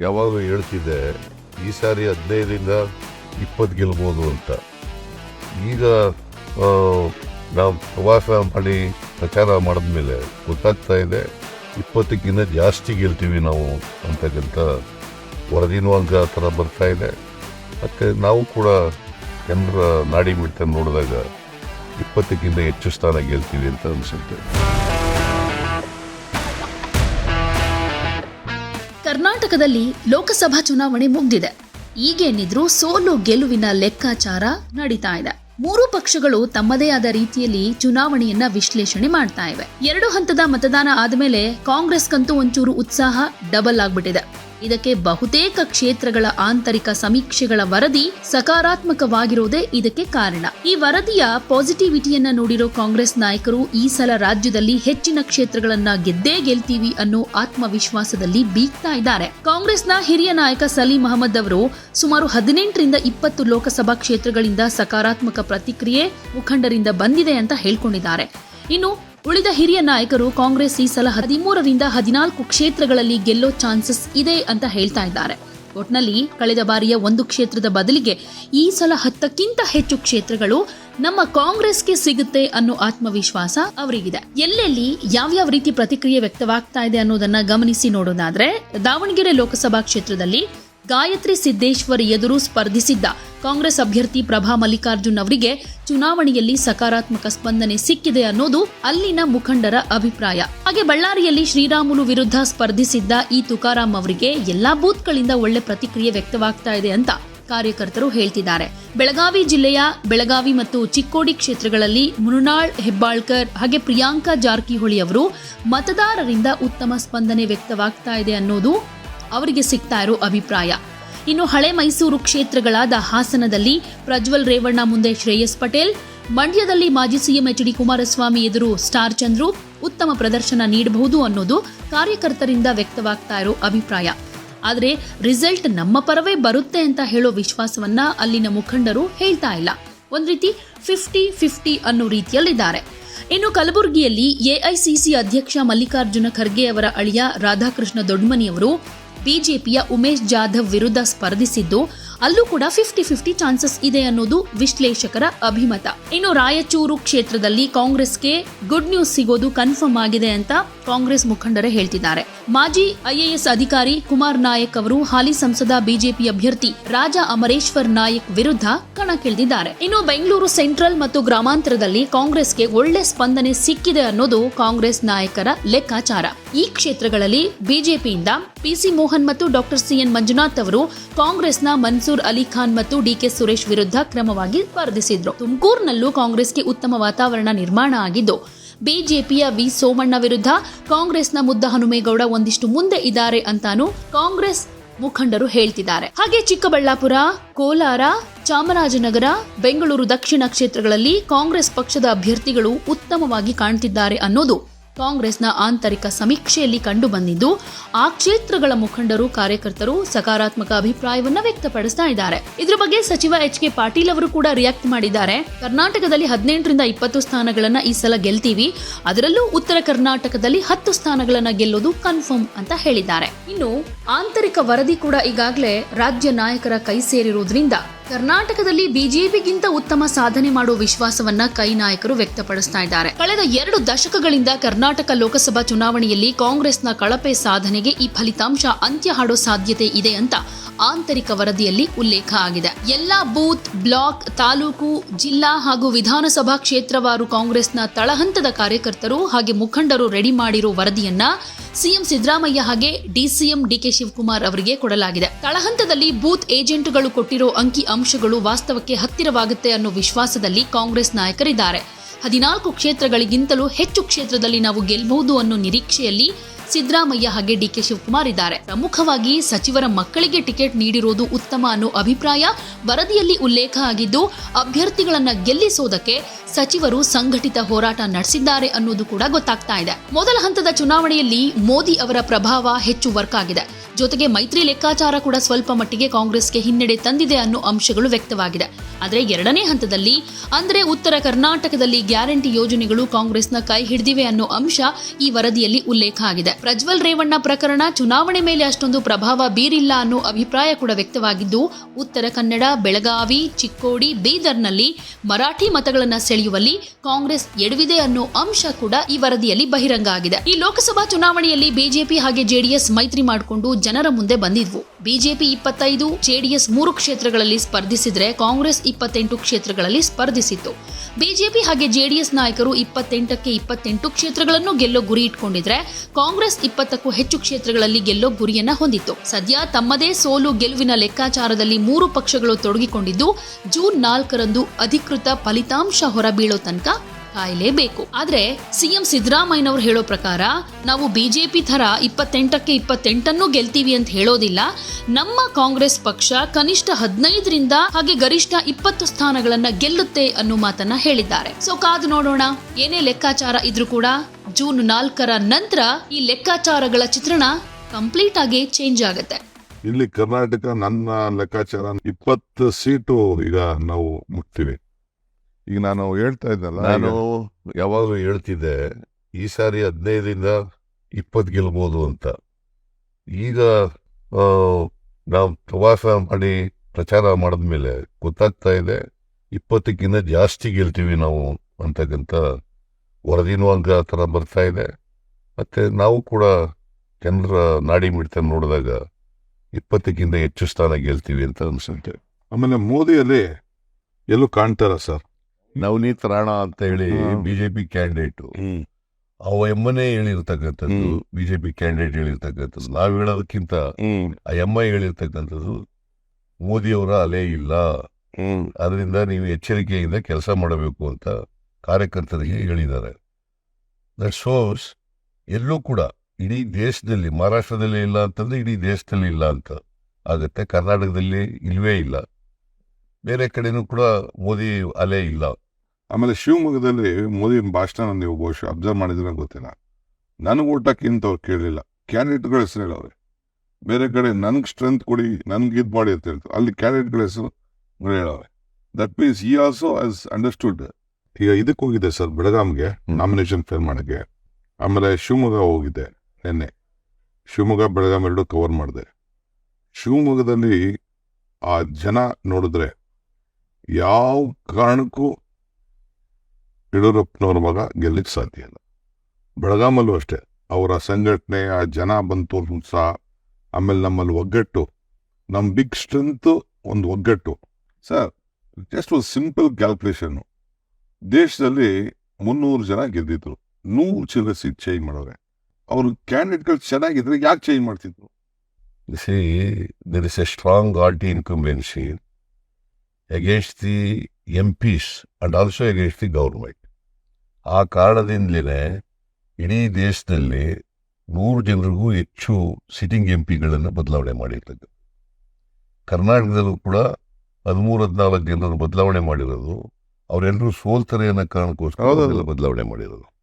ಯಾವಾಗಲೂ ಹೇಳ್ತಿದ್ದೆ, ಈ ಸಾರಿ ಹದಿನೈದರಿಂದ ಇಪ್ಪತ್ತು ಗೆಲ್ಬೋದು ಅಂತ. ಈಗ ನಾವು ಪ್ರವಾಸ ಮಾಡಿ ಪ್ರಚಾರ ಮಾಡಿದ್ಮೇಲೆ ಗೊತ್ತಾಗ್ತಾ ಇದೆ, ಇಪ್ಪತ್ತಕ್ಕಿಂತ ಜಾಸ್ತಿ ಗೆಲ್ತೀವಿ ನಾವು ಅಂತಕ್ಕಂಥ ವರದಿನೂ ಅಂಗ ಆ ಥರ ಬರ್ತಾ ಇದೆ. ಮತ್ತು ನಾವು ಕೂಡ ಜನರ ನಾಡಿ ಬಿಡ್ತಾ ನೋಡಿದಾಗ ಇಪ್ಪತ್ತಕ್ಕಿಂತ ಹೆಚ್ಚು ಸ್ಥಾನ ಗೆಲ್ತೀವಿ ಅಂತ ಅನಿಸುತ್ತೆ. ಕರ್ನಾಟಕದಲ್ಲಿ ಲೋಕಸಭಾ ಚುನಾವಣೆ ಮುಗ್ದಿದೆ. ಈಗೇನಿದ್ರು ಸೋಲು ಗೆಲುವಿನ ಲೆಕ್ಕಾಚಾರ ನಡೀತಾ ಇದೆ. ಮೂರು ಪಕ್ಷಗಳು ತಮ್ಮದೇ ಆದ ರೀತಿಯಲ್ಲಿ ಚುನಾವಣೆಯನ್ನ ವಿಶ್ಲೇಷಣೆ ಮಾಡ್ತಾ ಇವೆ. ಎರಡು ಹಂತದ ಮತದಾನ ಆದಮೇಲೆ ಕಾಂಗ್ರೆಸ್ಗಂತೂ ಒಂಚೂರು ಉತ್ಸಾಹ, ಡಬಲ್ ಆಗ್ಬಿಟ್ಟಿದೆ. ಇದಕ್ಕೆ ಬಹುತೇಕ ಕ್ಷೇತ್ರಗಳ ಆಂತರಿಕ ಸಮೀಕ್ಷೆಗಳ ವರದಿ ಸಕಾರಾತ್ಮಕವಾಗಿರೋದೇ ಇದಕ್ಕೆ ಕಾರಣ. ಈ ವರದಿಯ ಪಾಸಿಟಿವಿಟಿಯನ್ನ ನೋಡಿರೋ ಕಾಂಗ್ರೆಸ್ ನಾಯಕರು ಈ ಸಲ ರಾಜ್ಯದಲ್ಲಿ ಹೆಚ್ಚಿನ ಕ್ಷೇತ್ರಗಳನ್ನ ಗೆದ್ದೇ ಗೆಲ್ತೀವಿ ಅನ್ನೋ ಆತ್ಮವಿಶ್ವಾಸದಲ್ಲಿ ಬೀಗ್ತಾ ಇದ್ದಾರೆ. ಕಾಂಗ್ರೆಸ್ನ ಹಿರಿಯ ನಾಯಕ ಸಲೀಂ ಅಹಮದ್ ಅವರು ಸುಮಾರು ಹದಿನೆಂಟರಿಂದ ಇಪ್ಪತ್ತು ಲೋಕಸಭಾ ಕ್ಷೇತ್ರಗಳಿಂದ ಸಕಾರಾತ್ಮಕ ಪ್ರತಿಕ್ರಿಯೆ ಮುಖಂಡರಿಂದ ಬಂದಿದೆ ಅಂತ ಹೇಳ್ಕೊಂಡಿದ್ದಾರೆ. ಇನ್ನು ಉಳಿದ ಹಿರಿಯ ನಾಯಕರು ಕಾಂಗ್ರೆಸ್ ಈ ಸಲ ಹದಿಮೂರರಿಂದ ಹದಿನಾಲ್ಕು ಕ್ಷೇತ್ರಗಳಲ್ಲಿ ಗೆಲ್ಲೋ ಚಾನ್ಸಸ್ ಇದೆ ಅಂತ ಹೇಳ್ತಾ ಇದ್ದಾರೆ. ಒಟ್ನಲ್ಲಿ ಕಳೆದ ಬಾರಿಯ ಒಂದು ಕ್ಷೇತ್ರದ ಬದಲಿಗೆ ಈ ಸಲ ಹತ್ತಕ್ಕಿಂತ ಹೆಚ್ಚು ಕ್ಷೇತ್ರಗಳು ನಮ್ಮ ಕಾಂಗ್ರೆಸ್ಗೆ ಸಿಗುತ್ತೆ ಅನ್ನೋ ಆತ್ಮವಿಶ್ವಾಸ ಅವರಿಗಿದೆ. ಎಲ್ಲೆಲ್ಲಿ ಯಾವ್ಯಾವ ರೀತಿ ಪ್ರತಿಕ್ರಿಯೆ ವ್ಯಕ್ತವಾಗ್ತಾ ಇದೆ ಅನ್ನೋದನ್ನ ಗಮನಿಸಿ ನೋಡೋದಾದ್ರೆ ದಾವಣಗೆರೆ ಲೋಕಸಭಾ ಕ್ಷೇತ್ರದಲ್ಲಿ ಗಾಯತ್ರಿ ಸಿದ್ದೇಶ್ವರ್ ಎದುರು ಸ್ಪರ್ಧಿಸಿದ್ದ ಕಾಂಗ್ರೆಸ್ ಅಭ್ಯರ್ಥಿ ಪ್ರಭಾ ಮಲ್ಲಿಕಾರ್ಜುನ್ ಅವರಿಗೆ ಚುನಾವಣೆಯಲ್ಲಿ ಸಕಾರಾತ್ಮಕ ಸ್ಪಂದನೆ ಸಿಕ್ಕಿದೆ ಅನ್ನೋದು ಅಲ್ಲಿನ ಮುಖಂಡರ ಅಭಿಪ್ರಾಯ. ಹಾಗೆ ಬಳ್ಳಾರಿಯಲ್ಲಿ ಶ್ರೀರಾಮುಲು ವಿರುದ್ಧ ಸ್ಪರ್ಧಿಸಿದ್ದ ಈ ತುಕಾರಾಂ ಅವರಿಗೆ ಎಲ್ಲಾ ಬೂತ್ಗಳಿಂದ ಒಳ್ಳೆ ಪ್ರತಿಕ್ರಿಯೆ ವ್ಯಕ್ತವಾಗ್ತಾ ಇದೆ ಅಂತ ಕಾರ್ಯಕರ್ತರು ಹೇಳ್ತಿದ್ದಾರೆ. ಬೆಳಗಾವಿ ಜಿಲ್ಲೆಯ ಬೆಳಗಾವಿ ಮತ್ತು ಚಿಕ್ಕೋಡಿ ಕ್ಷೇತ್ರಗಳಲ್ಲಿ ಮೃಣಾಳ್ ಹೆಬ್ಬಾಳ್ಕರ್ ಹಾಗೆ ಪ್ರಿಯಾಂಕಾ ಜಾರಕಿಹೊಳಿ ಅವರು ಮತದಾರರಿಂದ ಉತ್ತಮ ಸ್ಪಂದನೆ ವ್ಯಕ್ತವಾಗ್ತಾ ಇದೆ ಅನ್ನೋದು ಅವರಿಗೆ ಸಿಗ್ತಾ ಇರೋ ಅಭಿಪ್ರಾಯ. ಇನ್ನು ಹಳೆ ಮೈಸೂರು ಕ್ಷೇತ್ರಗಳಾದ ಹಾಸನದಲ್ಲಿ ಪ್ರಜ್ವಲ್ ರೇವಣ್ಣ ಮುಂದೆ ಶ್ರೇಯಸ್ ಪಟೇಲ್, ಮಂಡ್ಯದಲ್ಲಿ ಮಾಜಿ ಸಿಎಂ ಎಚ್ ಡಿ ಕುಮಾರಸ್ವಾಮಿ ಎದುರು ಸ್ಟಾರ್ ಚಂದ್ರು, ಉತ್ತಮ ಪ್ರದರ್ಶನ ನೀಡಬಹುದು ಅನ್ನೋದು ಕಾರ್ಯಕರ್ತರಿಂದ ವ್ಯಕ್ತವಾಗ್ತಾ ಇರೋ ಅಭಿಪ್ರಾಯ. ಆದರೆ ರಿಸಲ್ಟ್ ನಮ್ಮ ಪರವೇ ಬರುತ್ತೆ ಅಂತ ಹೇಳೋ ವಿಶ್ವಾಸವನ್ನ ಅಲ್ಲಿನ ಮುಖಂಡರು ಹೇಳ್ತಾ ಇಲ್ಲ. ಒಂದು ರೀತಿ ಫಿಫ್ಟಿ ಫಿಫ್ಟಿ ಅನ್ನೋ ರೀತಿಯಲ್ಲಿದ್ದಾರೆ. ಇನ್ನು ಕಲಬುರಗಿಯಲ್ಲಿ ಎಐಸಿಸಿ ಅಧ್ಯಕ್ಷ ಮಲ್ಲಿಕಾರ್ಜುನ ಖರ್ಗೆ ಅವರ ಅಳಿಯ ರಾಧಾಕೃಷ್ಣ ದೊಡ್ಮನಿಯವರು ಬಿಜೆಪಿಯ ಉಮೇಶ್ ಜಾಧವ್ ವಿರುದ್ಧ ಸ್ಪರ್ಧಿಸಿದ್ದು ಅಲ್ಲೂ ಕೂಡ ಫಿಫ್ಟಿ ಫಿಫ್ಟಿ ಚಾನ್ಸಸ್ ಇದೆ ಅನ್ನೋದು ವಿಶ್ಲೇಷಕರ ಅಭಿಮತ. ಇನ್ನು ರಾಯಚೂರು ಕ್ಷೇತ್ರದಲ್ಲಿ ಕಾಂಗ್ರೆಸ್ಗೆ ಗುಡ್ ನ್ಯೂಸ್ ಸಿಗೋದು ಕನ್ಫರ್ಮ್ ಆಗಿದೆ ಅಂತ ಕಾಂಗ್ರೆಸ್ ಮುಖಂಡರೇ ಹೇಳ್ತಿದ್ದಾರೆ. ಮಾಜಿ ಐಎಎಸ್ ಅಧಿಕಾರಿ ಕುಮಾರ್ ನಾಯಕ್ ಅವರು ಹಾಲಿ ಸಂಸದ ಬಿಜೆಪಿ ಅಭ್ಯರ್ಥಿ ರಾಜ ಅಮರೇಶ್ವರ್ ನಾಯಕ್ ವಿರುದ್ಧ ಕಣಕ್ಕಿಳಿದಿದ್ದಾರೆ ಇನ್ನು ಬೆಂಗಳೂರು ಸೆಂಟ್ರಲ್ ಮತ್ತು ಗ್ರಾಮಾಂತರದಲ್ಲಿ ಕಾಂಗ್ರೆಸ್ಗೆ ಒಳ್ಳೆ ಸ್ಪಂದನೆ ಸಿಕ್ಕಿದೆ ಅನ್ನೋದು ಕಾಂಗ್ರೆಸ್ ನಾಯಕರ ಲೆಕ್ಕಾಚಾರ. ಈ ಕ್ಷೇತ್ರಗಳಲ್ಲಿ ಬಿಜೆಪಿಯಿಂದ ಪಿಸಿ ಮೋಹನ್ ಮತ್ತು ಡಾಕ್ಟರ್ ಸಿಎನ್ ಮಂಜುನಾಥ್ ಅವರು ಕಾಂಗ್ರೆಸ್ನ ಮನ್ಸೂರ್ ಅಲಿ ಖಾನ್ ಮತ್ತು ಡಿಕೆ ಸುರೇಶ್ ವಿರುದ್ಧ ಕ್ರಮವಾಗಿ ಸ್ಪರ್ಧಿಸಿದ್ರು. ತುಮಕೂರಿನಲ್ಲೂ ಕಾಂಗ್ರೆಸ್ಗೆ ಉತ್ತಮ ವಾತಾವರಣ ನಿರ್ಮಾಣ ಆಗಿದ್ದು, ಬಿಜೆಪಿಯ ವಿ ಸೋಮಣ್ಣ ವಿರುದ್ಧ ಕಾಂಗ್ರೆಸ್ನ ಮುದ್ದ ಹನುಮೇಗೌಡ ಒಂದಿಷ್ಟು ಮುಂದೆ ಇದ್ದಾರೆ ಅಂತಾನು ಕಾಂಗ್ರೆಸ್ ಮುಖಂಡರು ಹೇಳ್ತಿದ್ದಾರೆ. ಹಾಗೆ ಚಿಕ್ಕಬಳ್ಳಾಪುರ, ಕೋಲಾರ, ಚಾಮರಾಜನಗರ, ಬೆಂಗಳೂರು ದಕ್ಷಿಣ ಕ್ಷೇತ್ರಗಳಲ್ಲಿ ಕಾಂಗ್ರೆಸ್ ಪಕ್ಷದ ಅಭ್ಯರ್ಥಿಗಳು ಉತ್ತಮವಾಗಿ ಕಾಣ್ತಿದ್ದಾರೆ ಅನ್ನೋದು ಕಾಂಗ್ರೆಸ್ನ ಆಂತರಿಕ ಸಮೀಕ್ಷೆಯಲ್ಲಿ ಕಂಡುಬಂದಿದ್ದು, ಆ ಕ್ಷೇತ್ರಗಳ ಮುಖಂಡರು, ಕಾರ್ಯಕರ್ತರು ಸಕಾರಾತ್ಮಕ ಅಭಿಪ್ರಾಯವನ್ನ ವ್ಯಕ್ತಪಡಿಸ್ತಾ ಇದ್ದಾರೆ. ಇದರ ಬಗ್ಗೆ ಸಚಿವ ಎಚ್ ಕೆ ಪಾಟೀಲ್ ಅವರು ಕೂಡ ರಿಯಾಕ್ಟ್ ಮಾಡಿದ್ದಾರೆ. ಕರ್ನಾಟಕದಲ್ಲಿ ಹದಿನೆಂಟರಿಂದ ಇಪ್ಪತ್ತು ಸ್ಥಾನಗಳನ್ನ ಈ ಸಲ ಗೆಲ್ತೀವಿ. ಅದರಲ್ಲೂ ಉತ್ತರ ಕರ್ನಾಟಕದಲ್ಲಿ ಹತ್ತು ಸ್ಥಾನಗಳನ್ನ ಗೆಲ್ಲೋದು ಕನ್ಫರ್ಮ್ ಅಂತ ಹೇಳಿದ್ದಾರೆ. ಇನ್ನು ಆಂತರಿಕ ವರದಿ ಕೂಡ ಈಗಾಗಲೇ ರಾಜ್ಯ ನಾಯಕರ ಕೈ ಸೇರಿರುವುದರಿಂದ ಕರ್ನಾಟಕದಲ್ಲಿ ಬಿಜೆಪಿಗಿಂತ ಉತ್ತಮ ಸಾಧನೆ ಮಾಡುವ ವಿಶ್ವಾಸವನ್ನ ಕೈ ನಾಯಕರು ವ್ಯಕ್ತಪಡಿಸ್ತಾ ಇದ್ದಾರೆ. ಕಳೆದ ಎರಡು ದಶಕಗಳಿಂದ ಕರ್ನಾಟಕ ಲೋಕಸಭಾ ಚುನಾವಣೆಯಲ್ಲಿ ಕಾಂಗ್ರೆಸ್ನ ಕಳಪೆ ಸಾಧನೆಗೆ ಈ ಫಲಿತಾಂಶ ಅಂತ್ಯ ಹಾಡೋ ಸಾಧ್ಯತೆ ಇದೆ ಅಂತ ಆಂತರಿಕ ವರದಿಯಲ್ಲಿ ಉಲ್ಲೇಖ ಆಗಿದೆ. ಎಲ್ಲಾ ಬೂತ್, ಬ್ಲಾಕ್, ತಾಲೂಕು, ಜಿಲ್ಲಾ ಹಾಗೂ ವಿಧಾನಸಭಾ ಕ್ಷೇತ್ರವಾರು ಕಾಂಗ್ರೆಸ್ನ ತಳಹಂತದ ಕಾರ್ಯಕರ್ತರು ಹಾಗೆ ಮುಖಂಡರು ರೆಡಿ ಮಾಡಿರೋ ವರದಿಯನ್ನ ಸಿಎಂ ಸಿದ್ದರಾಮಯ್ಯ ಹಾಗೆ ಡಿಸಿಎಂ ಡಿಕೆ ಶಿವಕುಮಾರ್ ಅವರಿಗೆ ಕೊಡಲಾಗಿದೆ. ತಳಹಂತದಲ್ಲಿ ಬೂತ್ ಏಜೆಂಟ್ಗಳು ಕೊಟ್ಟಿರೋ ಅಂಕಿ ಅಂಶಗಳು ವಾಸ್ತವಕ್ಕೆ ಹತ್ತಿರವಾಗುತ್ತೆ ಅನ್ನೋ ವಿಶ್ವಾಸದಲ್ಲಿ ಕಾಂಗ್ರೆಸ್ ನಾಯಕರಿದ್ದಾರೆ. ಹದಿನಾಲ್ಕು ಕ್ಷೇತ್ರಗಳಿಗಿಂತಲೂ ಹೆಚ್ಚು ಕ್ಷೇತ್ರದಲ್ಲಿ ನಾವು ಗೆಲ್ಲಬಹುದು ಅನ್ನೋ ನಿರೀಕ್ಷೆಯಲ್ಲಿ ಸಿದ್ದರಾಮಯ್ಯ ಹಾಗೆ ಡಿಕೆ ಶಿವಕುಮಾರ್ ಇದ್ದಾರೆ. ಪ್ರಮುಖವಾಗಿ ಸಚಿವರ ಮಕ್ಕಳಿಗೆ ಟಿಕೆಟ್ ನೀಡಿರೋದು ಉತ್ತಮ ಅನ್ನೋ ಅಭಿಪ್ರಾಯ ವರದಿಯಲ್ಲಿ ಉಲ್ಲೇಖ ಆಗಿದ್ದು, ಅಭ್ಯರ್ಥಿಗಳನ್ನ ಗೆಲ್ಲಿಸೋದಕ್ಕೆ ಸಚಿವರು ಸಂಘಟಿತ ಹೋರಾಟ ನಡೆಸಿದ್ದಾರೆ ಅನ್ನೋದು ಕೂಡ ಗೊತ್ತಾಗ್ತಾ ಇದೆ. ಮೊದಲ ಹಂತದ ಚುನಾವಣೆಯಲ್ಲಿ ಮೋದಿ ಅವರ ಪ್ರಭಾವ ಹೆಚ್ಚು ವರ್ಕ್ ಆಗಿದೆ. ಜೊತೆಗೆ ಮೈತ್ರಿ ಲೆಕ್ಕಾಚಾರ ಕೂಡ ಸ್ವಲ್ಪ ಮಟ್ಟಿಗೆ ಕಾಂಗ್ರೆಸ್ಗೆ ಹಿನ್ನಡೆ ತಂದಿದೆ ಅನ್ನೋ ಅಂಶಗಳು ವ್ಯಕ್ತವಾಗಿದೆ. ಆದರೆ ಎರಡನೇ ಹಂತದಲ್ಲಿ ಅಂದ್ರೆ ಉತ್ತರ ಕರ್ನಾಟಕದಲ್ಲಿ ಗ್ಯಾರಂಟಿ ಯೋಜನೆಗಳು ಕಾಂಗ್ರೆಸ್ನ ಕೈ ಹಿಡಿದಿವೆ ಅನ್ನೋ ಅಂಶ ಈ ವರದಿಯಲ್ಲಿ ಉಲ್ಲೇಖ ಆಗಿದೆ. ಪ್ರಜ್ವಲ್ ರೇವಣ್ಣ ಪ್ರಕರಣ ಚುನಾವಣೆ ಮೇಲೆ ಅಷ್ಟೊಂದು ಪ್ರಭಾವ ಬೀರಿಲ್ಲ ಅನ್ನೋ ಅಭಿಪ್ರಾಯ ಕೂಡ ವ್ಯಕ್ತವಾಗಿದ್ದು, ಉತ್ತರ ಕನ್ನಡ, ಬೆಳಗಾವಿ, ಚಿಕ್ಕೋಡಿ, ಬೀದರ್ನಲ್ಲಿ ಮರಾಠಿ ಮತಗಳನ್ನ ಸೆಳೆಯುವಲ್ಲಿ ಕಾಂಗ್ರೆಸ್ ಎಡವಿದೆ ಅನ್ನೋ ಅಂಶ ಕೂಡ ಈ ವರದಿಯಲ್ಲಿ ಬಹಿರಂಗ ಆಗಿದೆ. ಈ ಲೋಕಸಭಾ ಚುನಾವಣೆಯಲ್ಲಿ ಬಿಜೆಪಿ ಹಾಗೆ ಜೆಡಿಎಸ್ ಮೈತ್ರಿ ಮಾಡಿಕೊಂಡು ಜನರ ಮುಂದೆ ಬಂದಿದ್ವು. ಬಿಜೆಪಿ ಇಪ್ಪತ್ತೈದು, ಜೆಡಿಎಸ್ ಮೂರು ಕ್ಷೇತ್ರಗಳಲ್ಲಿ ಸ್ಪರ್ಧಿಸಿದರೆ ಕಾಂಗ್ರೆಸ್ ಇಪ್ಪತ್ತೆಂಟು ಕ್ಷೇತ್ರಗಳಲ್ಲಿ ಸ್ಪರ್ಧಿಸಿತ್ತು. ಬಿಜೆಪಿ ಹಾಗೆ ಜೆಡಿಎಸ್ ನಾಯಕರು ಇಪ್ಪತ್ತೆಂಟಕ್ಕೆ ಇಪ್ಪತ್ತೆಂಟು ಕ್ಷೇತ್ರಗಳನ್ನು ಗೆಲ್ಲೋ ಗುರಿ ಇಟ್ಕೊಂಡಿದ್ರೆ ಕಾಂಗ್ರೆಸ್ ಇಪ್ಪತ್ತಕ್ಕೂ ಹೆಚ್ಚು ಕ್ಷೇತ್ರಗಳಲ್ಲಿ ಗೆಲ್ಲೋ ಗುರಿಯನ್ನ ಹೊಂದಿತ್ತು. ಸದ್ಯ ತಮ್ಮದೇ ಸೋಲು ಗೆಲುವಿನ ಲೆಕ್ಕಾಚಾರದಲ್ಲಿ ಮೂರು ಪಕ್ಷಗಳು ತೊಡಗಿಕೊಂಡಿದ್ದು, ಜೂನ್ ನಾಲ್ಕರಂದು ಅಧಿಕೃತ ಫಲಿತಾಂಶ ಹೊರಬೀಳೋ ತನಕ ಕಾಯಲೇಬೇಕು. ಆದ್ರೆ ಸಿಎಂ ಸಿದ್ದರಾಮಯ್ಯನವರು ಹೇಳೋ ಪ್ರಕಾರ ನಾವು ಬಿಜೆಪಿ ಥರ ಇಪ್ಪತ್ತೆಂಟಕ್ಕೆ ಇಪ್ಪತ್ತೆಂಟನ್ನು ಗೆಲ್ತೀವಿ ಅಂತ ಹೇಳೋದಿಲ್ಲ. ನಮ್ಮ ಕಾಂಗ್ರೆಸ್ ಪಕ್ಷ ಕನಿಷ್ಠ ಹದಿನೈದರಿಂದ ಹಾಗೆ ಗರಿಷ್ಠ ಇಪ್ಪತ್ತು ಸ್ಥಾನಗಳನ್ನ ಗೆಲ್ಲುತ್ತೆ ಅನ್ನೋ ಮಾತನ್ನ ಹೇಳಿದ್ದಾರೆ. ಸೊ ಕಾದು ನೋಡೋಣ. ಏನೇ ಲೆಕ್ಕಾಚಾರ ಇದ್ರೂ ಕೂಡ ಜೂನ್ ನಾಲ್ಕರ ನಂತರ ಈ ಲೆಕ್ಕಾಚಾರಗಳ ಚಿತ್ರಣ ಕಂಪ್ಲೀಟ್ ಆಗಿ ಚೇಂಜ್ ಆಗುತ್ತೆ. ಇಲ್ಲಿ ಕರ್ನಾಟಕ ನನ್ನ ಲೆಕ್ಕಾಚಾರ ಇಪ್ಪತ್ತು ಸೀಟು ಈಗ ನಾವು ಮುಟ್ತೀವಿ. ಈಗ ನಾನು ಹೇಳ್ತಾ ಇದ್ದಲ್ಲ ನಾನು ಯಾವಾಗಲೂ ಹೇಳ್ತಿದ್ದೆ ಈ ಸಾರಿ ಹದಿನೈದರಿಂದ ಇಪ್ಪತ್ತು ಗೆಲ್ಬೋದು ಅಂತ. ಈಗ ನಾವು ಪ್ರವಾಸ ಮಾಡಿ ಪ್ರಚಾರ ಮಾಡಿದ್ಮೇಲೆ ಗೊತ್ತಾಗ್ತಾ ಇದೆ ಇಪ್ಪತ್ತಕ್ಕಿಂತ ಜಾಸ್ತಿ ಗೆಲ್ತೀವಿ ನಾವು ಅಂತಕ್ಕಂಥ ವರದಿನೂ ಅಂಗ ಥರ ಬರ್ತಾ ಇದೆ. ಮತ್ತು ನಾವು ಕೂಡ ಜನರ ನಾಡಿ ಮಿಡ್ತ ನೋಡಿದಾಗ ಇಪ್ಪತ್ತಕ್ಕಿಂತ ಹೆಚ್ಚು ಸ್ಥಾನ ಗೆಲ್ತೀವಿ ಅಂತ ಅನ್ಸುತ್ತೆ. ಆಮೇಲೆ ಮೋದಿಯಲ್ಲಿ ಎಲ್ಲೂ ಕಾಣ್ತಾರ ಸರ್? ನವನೀತ್ ರಾಣಾ ಅಂತ ಹೇಳಿ ಬಿಜೆಪಿ ಕ್ಯಾಂಡಿಡೇಟು ಅವ ಎಮ್ಮನೆ ಹೇಳಿರ್ತಕ್ಕಂಥದ್ದು ಬಿಜೆಪಿ ಕ್ಯಾಂಡಿಡೇಟ್ ಹೇಳಿರ್ತಕ್ಕಂಥದ್ದು. ನಾವ್ ಹೇಳೋದಕ್ಕಿಂತ ಆ ಎಮ್ಮ ಹೇಳಿರ್ತಕ್ಕಂಥದ್ದು ಮೋದಿಯವರ ಅಲೆ ಇಲ್ಲ. ಅದರಿಂದ ನೀವು ಎಚ್ಚರಿಕೆಯಿಂದ ಕೆಲಸ ಮಾಡಬೇಕು ಅಂತ ಕಾರ್ಯಕರ್ತರಿಗೆ ಹೇಳಿದ್ದಾರೆ. ದಟ್ ಶೋಸ್ ಎಲ್ಲೂ ಕೂಡ ಇಡೀ ದೇಶದಲ್ಲಿ ಮಹಾರಾಷ್ಟ್ರದಲ್ಲಿ ಇಲ್ಲ ಅಂತಂದ್ರೆ ಇಡೀ ದೇಶದಲ್ಲಿ ಇಲ್ಲ ಅಂತ ಆಗತ್ತೆ. ಕರ್ನಾಟಕದಲ್ಲಿ ಇಲ್ವೇ ಇಲ್ಲ. ಬೇರೆ ಕಡೆನೂ ಕೂಡ ಮೋದಿ ಅಲೆ ಇಲ್ಲ. ಆಮೇಲೆ ಶಿವಮೊಗ್ಗದಲ್ಲಿ ಮೋದಿ ಭಾಷಣ ನೀವು ಬಹುಶಃ ಅಬ್ಸರ್ವ್ ಮಾಡಿದ್ರೆ ಗೊತ್ತಿಲ್ಲ. ನನಗೆ ಊಟಕ್ಕಿಂತ ಅವ್ರು ಕೇಳಲಿಲ್ಲ ಕ್ಯಾಂಡಿಡೇಟ್ಗಳ ಹೆಸರು ಹೇಳವ್ರೆ. ಬೇರೆ ಕಡೆ ನನಗೆ ಸ್ಟ್ರೆಂತ್ ಕೊಡಿ ನನಗೆ ಇದು ಮಾಡಿ ಅಂತ ಹೇಳ್ತಾರೆ. ಅಲ್ಲಿ ಕ್ಯಾಂಡಿಡೇಟ್ಗಳ ಹೆಸರು ಹೇಳವ್ರೆ. ದಟ್ ಮೀನ್ಸ್ ಈ ಆಲ್ಸೋ ಆಸ್ ಅಂಡರ್ಸ್ಟುಡ್ ಈಗ ಇದಕ್ಕೆ ಹೋಗಿದೆ ಸರ್ ಬೆಳಗಾಂಗೆ ನಾಮಿನೇಷನ್ ಫೇಲ್ ಮಾಡೋಕ್ಕೆ. ಆಮೇಲೆ ಶಿವಮೊಗ್ಗ ಹೋಗಿದ್ದೆ ನಿನ್ನೆ. ಶಿವಮೊಗ್ಗ ಬೆಳಗಾಂ ಎರಡು ಕವರ್ ಮಾಡಿದೆ. ಶಿವಮೊಗ್ಗದಲ್ಲಿ ಆ ಜನ ನೋಡಿದ್ರೆ ಯಾವ ಕಾರಣಕ್ಕೂ ಯಡಿಯೂರಪ್ಪನವ್ರ ಮಗ ಗೆಲ್ಲಕ್ಕೆ ಸಾಧ್ಯ ಇಲ್ಲ. ಬೆಳಗಾಮಲ್ಲೂ ಅಷ್ಟೇ, ಅವರ ಸಂಘಟನೆ, ಆ ಜನ ಬಂತು ಉತ್ಸಾಹ ಆಮೇಲೆ ನಮ್ಮಲ್ಲಿ ಒಗ್ಗಟ್ಟು ನಮ್ಮ ಬಿಗ್ ಸ್ಟ್ರೆಂತ್ ಒಂದು ಒಗ್ಗಟ್ಟು. ಸರ್ ಜಸ್ಟ್ ಒಂದು ಸಿಂಪಲ್ ಕ್ಯಾಲ್ಕುಲೇಷನ್ ದೇಶದಲ್ಲಿ ಮುನ್ನೂರು ಜನ ಗೆದ್ದಿದ್ರು, ನೂರು ಚಿಲ್ಲರೆ ಸೀಟ್ ಚೇಂಜ್ ಮಾಡೋರೆ. ಅವ್ರ ಕ್ಯಾಂಡಿಡೇಟ್ಗಳು ಚೆನ್ನಾಗಿದ್ರೆ ಯಾಕೆ ಚೇಂಜ್ ಮಾಡ್ತಿದ್ರು? Is a strong anti incumbency against the M Ps and also against the government ಆ ಕಾರಣದಿಂದಲೇ ಇಡೀ ದೇಶದಲ್ಲಿ ನೂರು ಜನರಿಗೂ ಹೆಚ್ಚು ಸಿಟ್ಟಿಂಗ್ ಎಂ ಪಿಗಳನ್ನು ಬದಲಾವಣೆ ಮಾಡಿರ್ತಕ್ಕಂಥ ಕರ್ನಾಟಕದಲ್ಲೂ ಕೂಡ ಹದಿಮೂರು ಹದಿನಾಲ್ಕು ಜನರನ್ನು ಬದಲಾವಣೆ ಮಾಡಿರೋದು. ಅವರೆಲ್ಲರೂ ಸೋಲ್ತಾರೆ ಅನ್ನೋ ಕಾರಣಕ್ಕೋಸ್ಕರ ಬದಲಾವಣೆ ಮಾಡಿರೋದು.